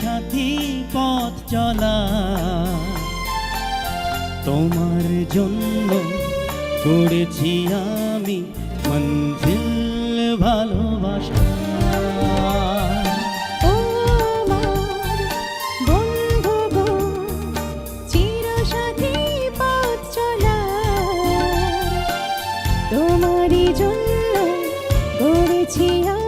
সাথী পথ চলা। তোমার জন্য করেছি আমি মঞ্জিল ভালোবাসা। তোমারই জন্য করেছি আমি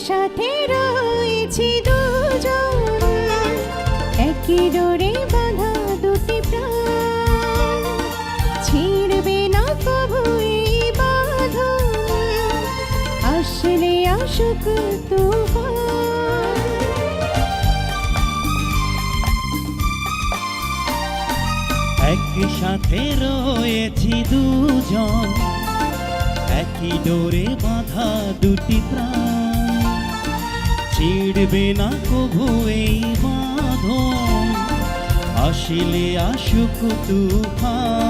একসাথে রয়েছি দুজন। একই ডোরে বাঁধা দুটি না আসলে একই সাথে রয়েছি দুজন। একই ডোরে বাঁধা দুটি প্রাণ। ছিড়বে না কভু এই বাঁধন। আসিলে আসুক তুফান।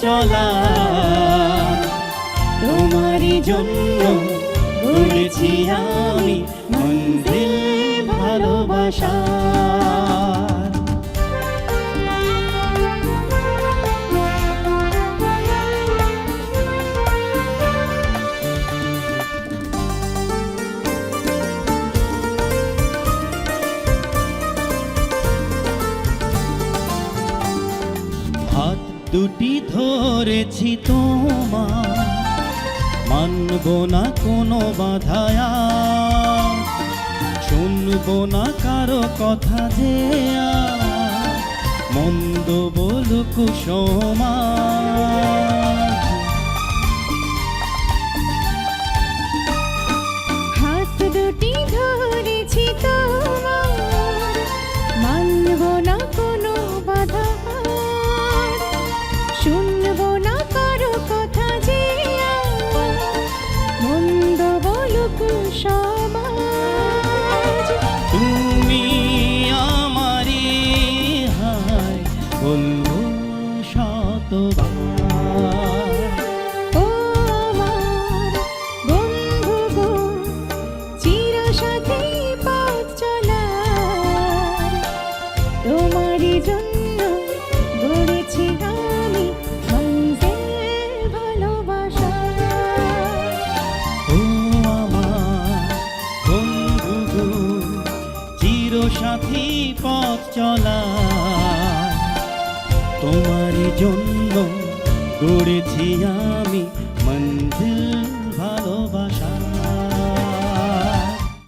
চলা। তোমারই জন্য গড়েছি আমি মঞ্জিল ভালোবাসা। দুটি ধরেছি তোমার মানব না কোনো বাধায়া। শুনব না কারও কথা যে মন্দ বলুক সমাজ বলুক সাথী পথ চলা। তোমার জন্য গড়েছি আমি মঞ্জিল।